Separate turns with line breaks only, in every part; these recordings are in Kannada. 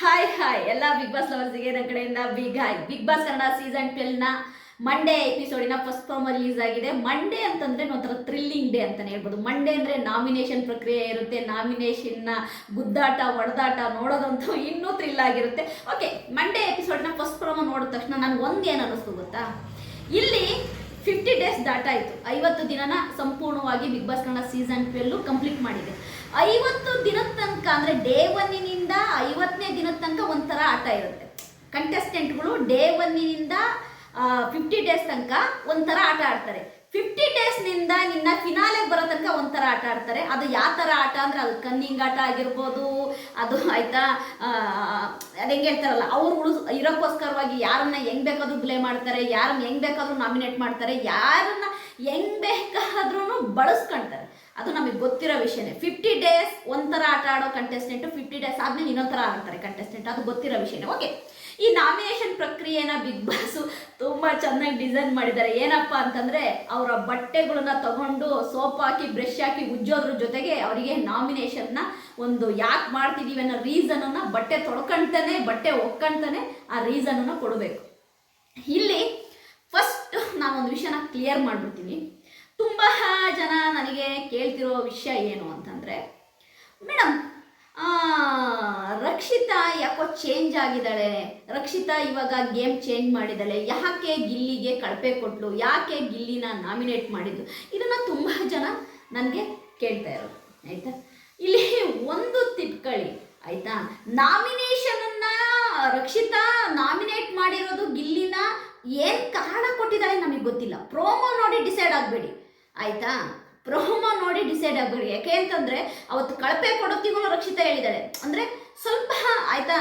ಹಾಯ್ ಹಾಯ್ ಎಲ್ಲ ಬಿಗ್ ಬಾಸ್ ಲವರ್ಸ್ಗೆ ನನ್ನ ಕಡೆಯಿಂದ big hi Bigg Boss Kannada season ಟ್ವೆಲ್ನ Monday ಎಪಿಸೋಡಿನ ಫಸ್ಟ್ ಫಾರ್ಮ್ ರಿಲೀಸ್ ಆಗಿದೆ. ಮಂಡೇ ಅಂತಂದ್ರೆ ಒಂಥರ ಥ್ರಿಲ್ಲಿಂಗ್ ಡೇ ಅಂತಲೇ ಹೇಳ್ಬೋದು. ಮಂಡೇ ಅಂದ್ರೆ ನಾಮಿನೇಷನ್ ಪ್ರಕ್ರಿಯೆ ಇರುತ್ತೆ. ನಾಮಿನೇಷನ್ನ ಗುದ್ದಾಟ, ಹೊಡೆದಾಟ ನೋಡೋದಂತೂ ಇನ್ನೂ ಥ್ರಿಲ್ ಆಗಿರುತ್ತೆ. ಓಕೆ ಮಂಡೇ ಎಪಿಸೋಡ್ನ ಫಸ್ಟ್ ಫಾರ್ಮ್ ನೋಡಿದ ತಕ್ಷಣ ನನಗೆ ಒಂದು ಏನು ಅನ್ನಿಸ್ತು ಗೊತ್ತಾ? ಇಲ್ಲಿ ಫಿಫ್ಟಿ ಡೇಸ್ ದಾಟಾಯಿತು. ಐವತ್ತು ದಿನನ ಸಂಪೂರ್ಣವಾಗಿ Bigg Boss Kannada season twelve complete ಮಾಡಿದೆ. ಐವತ್ತು ದಿನದ ತನಕ ಅಂದರೆ ಡೇ ಒನ್ನಿನಿಂದ ಐವತ್ತನೇ ದಿನದ ತನಕ ಒಂಥರ ಆಟ ಇರುತ್ತೆ. ಕಂಟೆಸ್ಟೆಂಟ್ಗಳು ಡೇ ಒನ್ನಿನಿಂದ ಫಿಫ್ಟಿ ಡೇಸ್ ತನಕ ಒಂಥರ ಆಟ ಆಡ್ತಾರೆ. ಫಿಫ್ಟಿ ಡೇಸ್ನಿಂದ ನಿನ್ನ ಫಿನಾಲೆ ಬರೋ ತನಕ ಒಂಥರ ಆಟ ಆಡ್ತಾರೆ. ಅದು ಯಾವ ಥರ ಆಟ ಅಂದರೆ ಅದು ಕನ್ನಿಂಗ್ ಆಟ ಆಗಿರ್ಬೋದು, ಅದು ಆಯ್ತಾ ಅದು ಹೆಂಗೆ ಹೇಳ್ತಾರಲ್ಲ, ಅವ್ರು ಇರೋಕ್ಕೋಸ್ಕರವಾಗಿ ಯಾರನ್ನ ಹೆಂಗ್ ಬೇಕಾದ್ರೂ ಬ್ಲೇ ಮಾಡ್ತಾರೆ, ಯಾರನ್ನ ಹೆಂಗ್ ಬೇಕಾದ್ರೂ ನಾಮಿನೇಟ್ ಮಾಡ್ತಾರೆ, ಯಾರನ್ನ ಹೆಂಗ್ ಬೇಕಾದ್ರೂ ಬಳಸ್ಕೊಂತಾರೆ. ಅದು ನಮಗೆ ಗೊತ್ತಿರೋ ವಿಷಯನೇ. ಫಿಫ್ಟಿ ಡೇಸ್ ಒಂಥರ ಆಟ ಆಡೋ ಕಂಟೆಸ್ಟೆಂಟ್ ಫಿಫ್ಟಿ ಡೇಸ್ ಆದ್ಮೇಲೆ ಇನ್ನೊಂದು ಥರ ಆಡ್ತಾರೆ ಕಂಟೆಸ್ಟೆಂಟ್ ಅದು ಗೊತ್ತಿರೋ ವಿಷಯನೇ. ಓಕೆ ಈ ನಾಮಿನೇಷನ್ ಪ್ರಕ್ರಿಯೆನ ಬಿಗ್ ಬಾಸು ತುಂಬ ಚೆನ್ನಾಗಿ ಡಿಸೈನ್ ಮಾಡಿದ್ದಾರೆ. ಏನಪ್ಪ ಅಂತಂದರೆ, ಅವರ ಬಟ್ಟೆಗಳನ್ನ ತಗೊಂಡು ಸೋಪ್ ಹಾಕಿ ಬ್ರಷ್ ಹಾಕಿ ಉಜ್ಜೋದ್ರ ಜೊತೆಗೆ ಅವರಿಗೆ ನಾಮಿನೇಷನ್ನ ಒಂದು ಯಾಕೆ ಮಾಡ್ತಿದ್ದೀವಿ ಅನ್ನೋ ರೀಸನನ್ನು ಬಟ್ಟೆ ತೊಳ್ಕೊಂತಾನೆ, ಬಟ್ಟೆ ಒಕ್ಕಂತಾನೆ ಆ ರೀಸನನ್ನು ಕೊಡಬೇಕು. ಇಲ್ಲಿ ಫಸ್ಟ್ ನಾನೊಂದು ವಿಷಯನ ಕ್ಲಿಯರ್ ಮಾಡಿಬಿಡ್ತೀನಿ. ತುಂಬ ಜನ ನನಗೆ ಕೇಳ್ತಿರೋ ವಿಷಯ ಏನು ಅಂತಂದರೆ ಮೇಡಮ್ ರಕ್ಷಿತಾ ಯಾಕೋ ಚೇಂಜ್ ಆಗಿದ್ದಾಳೆ. ರಕ್ಷಿತಾ ಇವಾಗ ಗೇಮ್ ಚೇಂಜ್ ಮಾಡಿದ್ದಾಳೆ. ಯಾಕೆ ಗಿಲ್ಲಿಗೆ ಕಳಪೆ ಕೊಟ್ಲು? ಯಾಕೆ ಗಿಲ್ಲಿನ ನಾಮಿನೇಟ್ ಮಾಡಿದ್ದು? ಇದನ್ನು ತುಂಬ ಜನ ನನಗೆ ಕೇಳ್ತಾ ಇರೋದು, ಆಯಿತಾ? ಇಲ್ಲಿ ಒಂದು ತಿಟ್ಕಳಿ ಆಯಿತಾ? ನಾಮಿನೇಷನನ್ನ ರಕ್ಷಿತಾ ನಾಮಿನೇಟ್ ಮಾಡಿರೋದು ಗಿಲ್ಲಿನ ಏನು ಕಾರಣ ಕೊಟ್ಟಿದ್ದಾಳೆ ನಮಗೆ ಗೊತ್ತಿಲ್ಲ. ಪ್ರೋಮೋ ನೋಡಿ ಡಿಸೈಡ್ ಆಗಬೇಡಿ. ಆಯಿತಾ? ಪ್ರೋಮೋ ನೋಡಿ ಡಿಸೈಡ್ ಆಗಬೇಡಿ. ಯಾಕೆ ಅಂತಂದರೆ ಅವತ್ತು ಕಳಪೆ ಕೊಡೋತ್ತಿಗೂ ರಕ್ಷಿತಾ ಹೇಳಿದ್ದಾಳೆ. ಅಂದರೆ ಸ್ವಲ್ಪ, ಆಯಿತಾ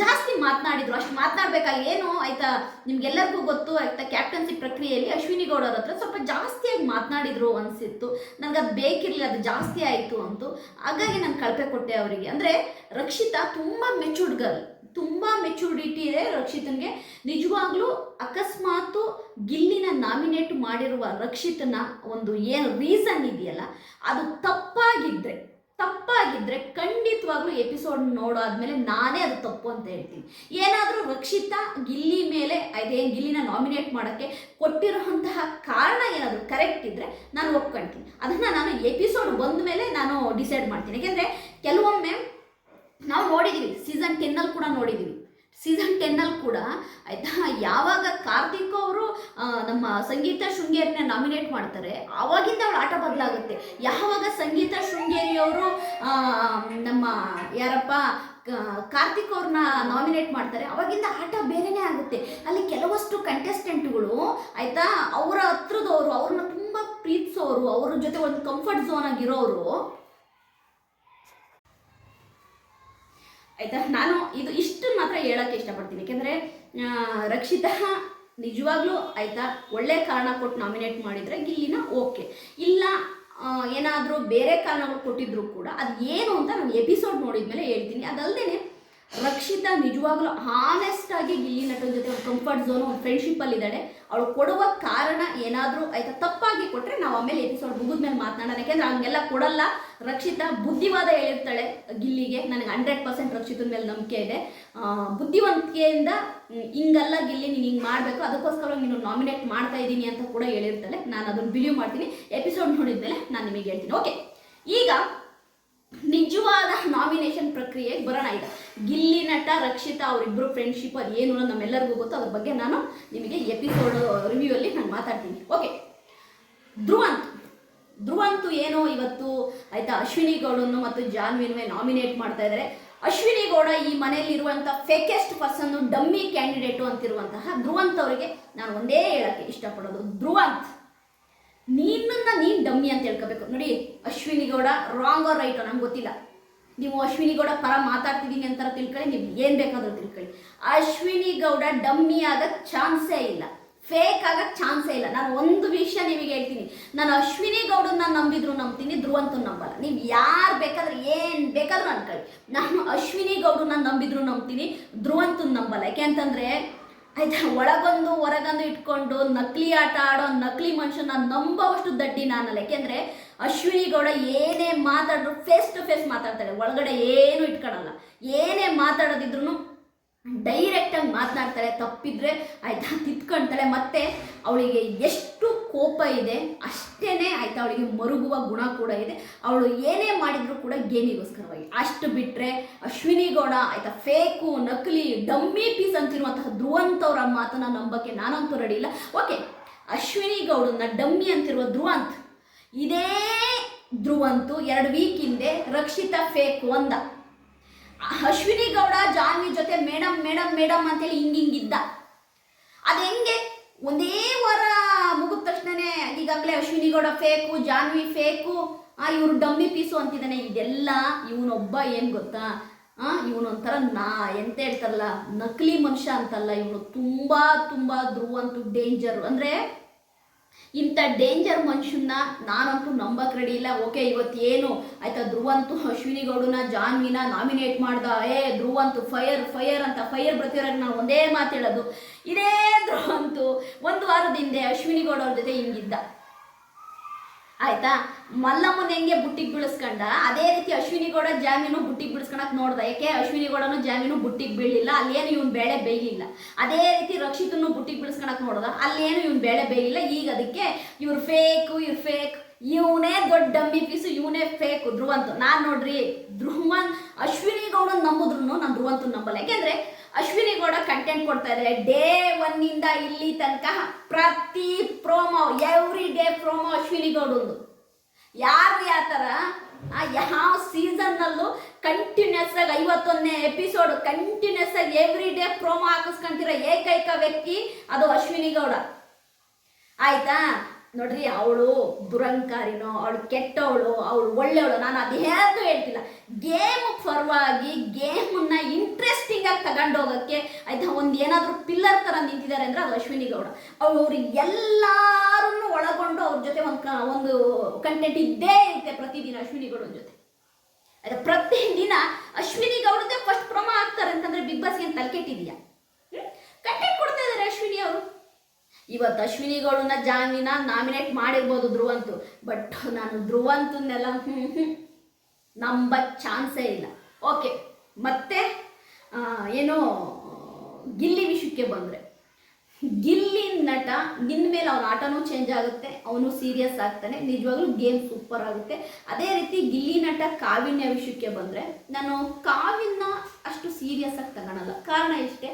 ಜಾಸ್ತಿ ಮಾತನಾಡಿದ್ರು. ಅಷ್ಟು ಮಾತನಾಡ್ಬೇಕಾಗಿ ಏನು, ಆಯಿತಾ, ನಿಮ್ಗೆಲ್ಲರಿಗೂ ಗೊತ್ತು, ಆಯ್ತಾ ಕ್ಯಾಪ್ಟನ್ಸಿ ಪ್ರಕ್ರಿಯೆಯಲ್ಲಿ ಅಶ್ವಿನಿ ಗೌಡರ ಹತ್ರ ಸ್ವಲ್ಪ ಜಾಸ್ತಿಯಾಗಿ ಮಾತನಾಡಿದ್ರು ಅನಿಸಿತ್ತು. ನನಗೆ ಅದು ಬೇಕಿರಲಿಲ್ಲ, ಅದು ಜಾಸ್ತಿ ಆಯಿತು ಅಂತು. ಹಾಗಾಗಿ ನಾನು ಕಳಪೆ ಕೊಟ್ಟೆ ಅವರಿಗೆ. ಅಂದರೆ ರಕ್ಷಿತಾ ತುಂಬ ಮೆಚೂರ್ಡ್ ಗರ್ಲ್ ತುಂಬ ಮೆಚೂರಿಟಿ ಇದೆ ರಕ್ಷಿತನ್ಗೆ. ನಿಜವಾಗ್ಲೂ ಅಕಸ್ಮಾತು ನಾಮಿನೇಟ್ ಮಾಡಿರುವ ರಕ್ಷಿತನ ಒಂದು ಏನು ರೀಸನ್ ಇದೆಯಲ್ಲ, ಅದು ತಪ್ಪಾಗಿದ್ದರೆ ತಪ್ಪಾಗಿದ್ದರೆ ಖಂಡಿತವಾಗ್ಲೂ ಎಪಿಸೋಡ್ ನೋಡಾದ್ಮೇಲೆ ನಾನೇ ಅದು ತಪ್ಪು ಅಂತ ಹೇಳ್ತೀನಿ. ಏನಾದರೂ ರಕ್ಷಿತಾ ಗಿಲ್ಲಿ ಮೇಲೆ, ಅದೇ ಗಿಲ್ಲಿನ ನಾಮಿನೇಟ್ ಮಾಡೋಕ್ಕೆ ಕೊಟ್ಟಿರುವಂತಹ ಕಾರಣ ಏನಾದರೂ ಕರೆಕ್ಟ್ ಇದ್ದರೆ ನಾನು ಒಪ್ಕೊಳ್ತೀನಿ ಅದನ್ನು ನಾನು ಎಪಿಸೋಡ್ ಬಂದ ಮೇಲೆ ನಾನು ಡಿಸೈಡ್ ಮಾಡ್ತೀನಿ. ಯಾಕೆಂದರೆ ಕೆಲವೊಮ್ಮೆ ನಾವು ನೋಡಿದ್ದೀವಿ ಸೀಸನ್ ಟೆನ್ನಲ್ಲಿ ಕೂಡ ನೋಡಿದ್ದೀವಿ ಸೀಸನ್ ಟೆನ್ನಲ್ಲಿ ಕೂಡ ಆಯಿತಾ? ಯಾವಾಗ ಕಾರ್ತಿಕ್ ಅವರು ನಮ್ಮ ಸಂಗೀತ ಶೃಂಗೇರಿನ ನಾಮಿನೇಟ್ ಮಾಡ್ತಾರೆ, ಆವಾಗಿಂದ ಅವಳ ಆಟ ಬದಲಾಗುತ್ತೆ. ಯಾವಾಗ ಸಂಗೀತ ಶೃಂಗೇರಿಯವರು ನಮ್ಮ ಯಾರಪ್ಪ ಕಾರ್ತಿಕ್ ಅವ್ರನ್ನ ನಾಮಿನೇಟ್ ಮಾಡ್ತಾರೆ, ಅವಾಗಿಂದ ಆಟ ಬೇರೆನೇ ಆಗುತ್ತೆ. ಅಲ್ಲಿ ಕೆಲವಷ್ಟು ಕಂಟೆಸ್ಟೆಂಟ್ಗಳು ಆಯಿತಾ, ಅವರ ಹತ್ರದವರು, ಅವ್ರನ್ನ ತುಂಬ ಪ್ರೀತಿಸೋರು, ಅವ್ರ ಜೊತೆ ಒಂದು ಕಂಫರ್ಟ್ ಝೋನ್ ಆಗಿರೋರು ಆಯಿತಾ? ನಾನು ಇದು ಇಷ್ಟು ಮಾತ್ರ ಹೇಳೋಕ್ಕೆ ಇಷ್ಟಪಡ್ತೀನಿ. ಯಾಕೆಂದರೆ ರಕ್ಷಿತಾ ನಿಜವಾಗ್ಲೂ ಆಯಿತಾ, ಒಳ್ಳೆ ಕಾರಣ ಕೊಟ್ಟು ನಾಮಿನೇಟ್ ಮಾಡಿದರೆ ಗಿಲ್ಲಿನ ಓಕೆ ಇಲ್ಲ ಏನಾದರೂ ಬೇರೆ ಕಾರಣಗಳು ಕೊಟ್ಟಿದ್ರು ಕೂಡ ಅದು ಏನು ಅಂತ ನಾನು ಎಪಿಸೋಡ್ ನೋಡಿದ್ಮೇಲೆ ಹೇಳ್ತೀನಿ. ಅದಲ್ಲದೆ ರಕ್ಷಿತಾ, ನಿಜವಾಗ್ಲೂ ಹಾನೆಸ್ಟ್ ಆಗಿ ಗಿಲ್ಲಿ ನಟನ ಜೊತೆ ಒಂದು ಕಂಫರ್ಟ್ ಝೋನ್ ಒಂದು ಫ್ರೆಂಡ್ಶಿಪ್ ಅಲ್ಲಿ ಇದ್ದಾಳೆ. ಅವಳು ಕೊಡುವ ಕಾರಣ ಏನಾದರೂ ಆಯ್ತಾ, ತಪ್ಪಾಗಿ ಕೊಟ್ಟರೆ ನಾವು ಆಮೇಲೆ ಎಪಿಸೋಡ್ ಮುಗಿದ ಮೇಲೆ ಮಾತನಾಡೋಣ. ಯಾಕೆಂದ್ರೆ ಹಂಗೆಲ್ಲ ಕೊಡಲ್ಲ. ರಕ್ಷಿತಾ ಬುದ್ಧಿವಾದ ಹೇಳಿರ್ತಾಳೆ ಗಿಲ್ಲಿಗೆ. ನನಗೆ ಹಂಡ್ರೆಡ್ ಪರ್ಸೆಂಟ್ ರಕ್ಷಿತನ ಮೇಲೆ ನಂಬಿಕೆ ಇದೆ. ಬುದ್ಧಿವಂತಿಕೆಯಿಂದ ಹಿಂಗಲ್ಲ ಗಿಲ್ಲಿ, ನೀನು ಹಿಂಗೆ ಮಾಡಬೇಕು. ಅದಕ್ಕೋಸ್ಕರ ನೀನು ನಾಮಿನೇಟ್ ಮಾಡ್ತಾ ಇದ್ದೀನಿ ಅಂತ ಕೂಡ ಹೇಳಿರ್ತಾಳೆ. ನಾನು ಅದನ್ನು ಬಿಲೀವ್ ಮಾಡ್ತೀನಿ. ಎಪಿಸೋಡ್ ನೋಡಿದ್ಮೇಲೆ ನಾನು ನಿಮಗೆ ಹೇಳ್ತೀನಿ. ಓಕೆ ಈಗ ನಿಜವಾದ ನಾಮಿನೇಷನ್ ಪ್ರಕ್ರಿಯೆಗೆ ಬರೋಣ ಈಗ. ಗಿಲ್ಲಿ ನಟ, ರಕ್ಷಿತಾ ಅವರಿಬ್ಬರು ಫ್ರೆಂಡ್ಶಿಪ್ ಅದು ಏನು ಅನ್ನೋದು ನಮ್ಮೆಲ್ಲರಿಗೂ ಗೊತ್ತು. ಅದ್ರ ಬಗ್ಗೆ ನಾನು ನಿಮಗೆ ಎಪಿಸೋಡ್ ರಿವ್ಯೂ ಅಲ್ಲಿ ನಾನು ಮಾತಾಡ್ತೀನಿ. ಓಕೆ ಧ್ರುವಂತ್. ಧ್ರುವಂತು ಏನೋ ಇವತ್ತು ಆಯ್ತಾ ಅಶ್ವಿನಿ ಗೌಡನ್ನು ಮತ್ತು ಜಾನ್ವಿನ್ವೆ ನಾಮಿನೇಟ್ ಮಾಡ್ತಾ ಇದ್ದಾರೆ. ಅಶ್ವಿನಿ ಗೌಡ ಈ ಮನೆಯಲ್ಲಿರುವಂಥ ಫೇಕೆಸ್ಟ್ ಪರ್ಸನ್ ಡಮ್ಮಿ ಕ್ಯಾಂಡಿಡೇಟು ಅಂತಿರುವಂತಹ ಧ್ರುವಂತ್ ಅವರಿಗೆ ನಾನು ಒಂದೇ ಹೇಳಕ್ಕೆ ಇಷ್ಟಪಡೋದು. ಧ್ರುವಂತ್. ನಿನ್ನನ್ನ ನೀನ್ ಡಮ್ಮಿ ಅಂತ ಹೇಳ್ಕೋಬೇಕು. ನೋಡಿ, Ashwini Gowda wrong or right ನಂಗೆ ಗೊತ್ತಿಲ್ಲ. ನೀವು ಅಶ್ವಿನಿ ಗೌಡ ಪರ ಮಾತಾಡ್ತಿದ್ದೀನಿ ಅಂತ ತಿಳ್ಕೊಳ್ಳಿ, ನೀವು ಏನು ಬೇಕಾದರೂ ತಿಳ್ಕೊಳ್ಳಿ. ಅಶ್ವಿನಿ ಗೌಡ ಡಮ್ಮಿ ಆಗಕ್ಕೆ ಚಾನ್ಸೇ ಇಲ್ಲ. ಫೇಕ್ ಆಗ ಚಾನ್ಸೇ ಇಲ್ಲ. ನಾನು ಒಂದು ವಿಷಯ ನಿಮಗೆ ಹೇಳ್ತೀನಿ. ನಾನು ಅಶ್ವಿನಿ ಗೌಡನ್ನ ನಂಬಿದ್ರು ನಂಬ್ತೀನಿ ಧ್ರುವಂತನ ನಂಬಲ್ಲ. ನೀವು ಯಾರು ಬೇಕಾದ್ರೆ, ಏನು ಬೇಕಾದ್ರೂ ಅನ್ಕೊಳ್ಳಿ. ನಾನು ಅಶ್ವಿನಿ ಗೌಡನ್ನ ನಂಬಿದ್ರು ನಂಬ್ತೀನಿ ಧ್ರುವಂತನ ನಂಬಲ್ಲ. ಯಾಕೆ ಅಂತಂದರೆ ಆಯ್ತಾ? ಒಳಗೊಂದು, ಹೊರಗೊಂದು ಇಟ್ಕೊಂಡು ನಕಲಿ ಆಟ ಆಡೋ ನಕಲಿ ಮನುಷ್ಯನ ನಂಬೋವಷ್ಟು ದಡ್ಡಿ ನಾನಲ್ಲ. ಯಾಕೆಂದ್ರೆ ಅಶ್ವಿನಿ ಗೌಡ ಏನೇ ಮಾತಾಡಿದ್ರು ಫೇಸ್ ಟು ಫೇಸ್ ಮಾತಾಡ್ತಾಳೆ. ಒಳಗಡೆ ಏನು ಇಟ್ಕೊಳಲ್ಲ. ಏನೇ ಮಾತಾಡೋದಿದ್ರು ಡೈರೆಕ್ಟಾಗಿ ಮಾತನಾಡ್ತಾಳೆ, ತಪ್ಪಿದ್ರೆ ಆಯ್ತಾ ತಿತ್ಕೊಳ್ತಾಳೆ ಮತ್ತೆ ಅವಳಿಗೆ ಎಷ್ಟು ಕೋಪ ಇದೆ ಅಷ್ಟೇ ಆಯ್ತಾ ಅವಳಿಗೆ ಮರುಗುವ ಗುಣ ಕೂಡ ಇದೆ. ಅವಳು ಏನೇ ಮಾಡಿದ್ರು ಕೂಡ ಗೇಮಿಗೋಸ್ಕರವಾಗಿ. ಅಷ್ಟು ಬಿಟ್ಟರೆ ಅಶ್ವಿನಿ ಗೌಡ ಆಯ್ತಾ ಫೇಕು, ನಕಲಿ, ಡಮ್ಮಿ ಪೀಸ್ ಅಂತಿರುವಂತಹ ಧ್ರುವಂತವ್ರ ಮಾತನ್ನ ನಂಬಕ್ಕೆ ನಾನಂತೂ ರೆಡಿ ಇಲ್ಲ. ಓಕೆ ಅಶ್ವಿನಿ ಗೌಡನ್ನ ಡಮ್ಮಿ ಅಂತಿರುವ ಧ್ರುವಂತ್. ಇದೇ ಧ್ರುವಂತು ಎರಡು ವೀಕ್ ಹಿಂದೆ ರಕ್ಷಿತಾ ಫೇಕ್ ಒಂದ ಅಶ್ವಿನಿ ಗೌಡ ಜಾನ್ವಿ ಜೊತೆ ಮೇಡಮ್ ಮೇಡಮ್ ಮೇಡಮ್ ಅಂತೇಳಿ ಹಿಂಗಿಂಗಿದ್ದ ಅದು ಹೆಂಗೆ? ಒಂದೇ ವಾರ ಮುಗಿದ ತಕ್ಷಣನೇ ಈಗಾಗಲೇ ಅಶ್ವಿನಿ ಗೌಡ ಫೇಕು, ಜಾನ್ವಿ ಫೇಕು, ಆ ಇವ್ರು ಡಮ್ಮಿ ಪೀಸು ಅಂತಿದ್ದಾನೆ ಇದೆಲ್ಲ ಇವನೊಬ್ಬ ಏನು ಗೊತ್ತಾ? ಆ, ಇವನೊಂಥರ ನಾ ಎಂತ ಹೇಳ್ತಾರಲ್ಲ, ನಕಲಿ ಮನುಷ್ಯ ಅಂತಲ್ಲ ಇವನು. ತುಂಬ ತುಂಬ ಧ್ರುವಂತು ಡೇಂಜರ್ ಅಂದರೆ ಇಂಥ ಡೇಂಜರ್ ಮನುಷ್ಯನ್ನ ನಾನಂತೂ ನಂಬಕ್ ರೆಡಿ ಇಲ್ಲ. ಓಕೆ ಇವತ್ತು ಏನು ಆಯ್ತಾ, ಧ್ರುವಂತು ಅಶ್ವಿನಿ ಗೌಡನ, ಜಾನ್ವಿನ ನಾಮಿನೇಟ್ ಮಾಡ್ದ. ಏ, ಧ್ರುವಂತು ಫೈರ್ ಫೈರ್ ಅಂತ ಫೈರ್ ಬರ್ತಿರೋ ನಾನು ಒಂದೇ ಮಾತು ಹೇಳೋದು. ಇದೇ ಧ್ರುವಂತು, ಒಂದು ವಾರದ ಹಿಂದೆ ಅಶ್ವಿನಿ ಗೌಡ ಅವ್ರ ಜೊತೆ ಹಿಂಗಿದ್ದ. ಆಯ್ತಾ? ಮಲ್ಲಮ್ಮನ ಹೆಂಗೆ ಬುಟ್ಟಿಗೆ ಬೀಳಿಸ್ಕೊಂಡ? ಅದೇ ರೀತಿ ಅಶ್ವಿನಿ ಗೌಡ ಜಾಮೀನು ಬುಟ್ಟಿಗೆ ಬಿಡಿಸ್ಕೊಳಕ್ ನೋಡ್ದ. ಯಾಕೆ ಅಶ್ವಿನಿ ಗೌಡನು ಜಾಮೀನು ಬುಟ್ಟಿಗೆ ಬೀಳಿಲ್ಲ ಅಲ್ಲೇನು ಇವನ್ ಬೇಳೆ ಬೇಯಿಲ್ಲ. ಅದೇ ರೀತಿ ರಕ್ಷಿತನು ಬುಟ್ಟಿಗೆ ಬೀಳಿಸ್ಕೊಳಕ್ ನೋಡ್ದ. ಅಲ್ಲೇನು ಇವನ್ ಬೇಳೆ ಬೇಯಿಲ್ಲ. ಈಗ ಅದಕ್ಕೆ ಇವ್ರು ಫೇಕು, ಇವ್ರು ಫೇಕ್. ಇವನೇ ದೊಡ್ಡ ಡಮ್ಮಿ ಪೀಸು, ಇವನೇ ಫೇಕ್. ಧ್ರುವಂತು. ನಾನು ನೋಡ್ರಿ, ಧ್ರುವನ್, ಅಶ್ವಿನಿ ಗೌಡನ್ ನಂಬುದ್ರು ನಾನು ಧ್ರುವಂತು ನಂಬಲ್ಲ. ಯಾಕೆಂದ್ರೆ ಅಶ್ವಿನಿ ಗೌಡ ಕಂಟೆಂಟ್ ಕೊಡ್ತಾ ಇದ್ದಾರೆ ಡೇ ಒನ್ನಿಂದ ಇಲ್ಲಿ ತನಕ ಪ್ರತಿ promo every day promo Ashwini ಗೌಡಂದು. ಯಾರು ಯಾವ ಥರ? ಯಾವ ಸೀಸನ್ನಲ್ಲೂ ಕಂಟಿನ್ಯೂಸ್ ಆಗಿ ಐವತ್ತೊಂದನೇ ಎಪಿಸೋಡ್ ಕಂಟಿನ್ಯೂಸ್ ಆಗಿ ಎವ್ರಿ ಡೇ ಪ್ರೋಮೋ ಹಾಕಿಸ್ಕೊಂತಿರೋ ಏಕೈಕ ವ್ಯಕ್ತಿ ಅದು ಅಶ್ವಿನಿ ಗೌಡ. ಆಯ್ತಾ? ನೋಡ್ರಿ, ಅವಳು ದುರಂಕಾರಿನೋ, ಅವಳು ಕೆಟ್ಟವಳು, ಅವಳು ಒಳ್ಳೆಯವಳು, ನಾನು ಅದೇನು ಹೇಳ್ತಿಲ್ಲ. ಗೇಮ್ ಪರವಾಗಿ ಗೇಮನ್ನ ಇಂಟ್ರೆಸ್ಟಿಂಗ್ ಆಗಿ ತಗೊಂಡೋಗಕ್ಕೆ ಆಯ್ತಾ, ಒಂದು ಏನಾದರೂ ಪಿಲ್ಲರ್ ಥರ ನಿಂತಿದ್ದಾರೆ ಅಂದರೆ ಅದು ಅಶ್ವಿನಿ ಗೌಡ. ಅವ್ರಿಗೆ ಎಲ್ಲರನ್ನು ಒಳಗೊಂಡು ಅವ್ರ ಜೊತೆ ಒಂದು ಒಂದು ಕಂಟೆಂಟ್ ಇದ್ದೇ ಇರುತ್ತೆ ಪ್ರತಿದಿನ ಅಶ್ವಿನಿ ಗೌಡನ ಜೊತೆ. ಪ್ರತಿದಿನ ಅಶ್ವಿನಿ ಗೌಡದೇ ಫಸ್ಟ್ ಪ್ರಮ ಆಗ್ತಾರೆ ಅಂತಂದ್ರೆ ಬಿಗ್ ಬಾಸ್ಗೆ ಏನು ತಲೆಕೆಟ್ಟಿದ್ಯಾ ಕಂಟೆಂಟ್ ಕೊಡ್ತಾ ಇದ್ದಾರೆ ಅಶ್ವಿನಿ ಅವರು ಇವತ್ತು ಅಶ್ವಿನಿ ಗೌಡನ ಜಾನ್ವಿನ ನಾಮಿನೇಟ್ ಮಾಡಿರ್ಬೋದು ಧ್ರುವಂತು. ಬಟ್ ನಾನು ಧ್ರುವಂತನ್ನೆಲ್ಲ ನಂಬ ಚಾನ್ಸೇ ಇಲ್ಲ. ಓಕೆ ಮತ್ತೆ ಏನು ಏನೋ ಗಿಲ್ಲಿ ವಿಷಯಕ್ಕೆ ಬಂದರೆ. ಗಿಲ್ಲಿ ನಟ ನಿನ್ನ ಮೇಲೆ ಅವನ ಆಟನೂ ಚೇಂಜ್ ಆಗುತ್ತೆ, ಅವನು ಸೀರಿಯಸ್ ಆಗ್ತಾನೆ, ನಿಜವಾಗ್ಲೂ ಗೇಮ್ ಸೂಪರ್ ಆಗುತ್ತೆ. ಅದೇ ರೀತಿ ಗಿಲ್ಲಿ ನಟ ಕಾವಿನ್ಯ ವಿಷಯಕ್ಕೆ ಬಂದರೆ, ನಾನು ಕಾವಿನ ಅಷ್ಟು ಸೀರಿಯಸ್ ಆಗಿ ತಗೊಳಲ್ಲ. ಕಾರಣ ಇಷ್ಟೇ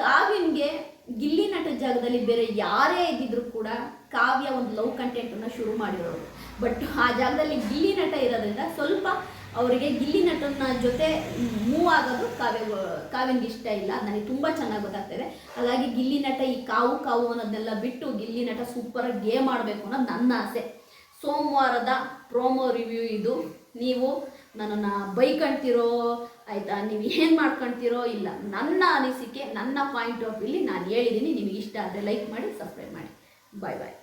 ಕಾವಿನ್ಗೆ ಗಿಲ್ಲಿ ನಟ ಜಾಗದಲ್ಲಿ ಬೇರೆ ಯಾರೇ ಇದ್ದಿದ್ರು ಕೂಡ ಕಾವ್ಯ ಒಂದು ಲವ್ ಕಂಟೆಂಟನ್ನು ಶುರು ಮಾಡಿರೋರು. ಬಟ್ ಆ ಜಾಗದಲ್ಲಿ ಗಿಲ್ಲಿ ನಟ ಇರೋದ್ರಿಂದ ಸ್ವಲ್ಪ ಅವರಿಗೆ ಗಿಲ್ಲಿ ನಟನ ಜೊತೆ ಮೂವ್ ಆಗೋದು ಕಾವ್ಯ, ಕಾವ್ಯನಿಗೆ ಇಷ್ಟ ಇಲ್ಲ. ನನಗೆ ತುಂಬ ಚೆನ್ನಾಗಿ ಗೊತ್ತಾಗ್ತದೆ. ಹಾಗಾಗಿ ಗಿಲ್ಲಿ ನಟ ಈ ಕಾವು ಕಾವು ಅನ್ನೋದನ್ನೆಲ್ಲ ಬಿಟ್ಟು ಗಿಲ್ಲಿ ನಟ ಸೂಪರಾಗಿ ಗೇಮ್ ಆಡಬೇಕು ಅನ್ನೋದು ನನ್ನ ಆಸೆ. ಸೋಮವಾರದ ಪ್ರೋಮೋ ರಿವ್ಯೂ ಇದು. ನೀವು ನನ್ನನ್ನು ಬೈಕಂತೀರೋ ಆಯಿತಾ? ನೀವು ಏನು ಮಾಡ್ಕೊಳ್ತೀರೋ ಇಲ್ಲ. ನನ್ನ ಅನಿಸಿಕೆ, ನನ್ನ ಪಾಯಿಂಟ್ ಆಫ್ ವ್ಯೂಲಿ ನಾನು ಹೇಳಿದ್ದೀನಿ ನಿಮಗೆ ಇಷ್ಟ ಆದರೆ ಲೈಕ್ ಮಾಡಿ ಸಬ್ಸ್ಕ್ರೈಬ್ ಮಾಡಿ. ಬಾಯ್ ಬಾಯ್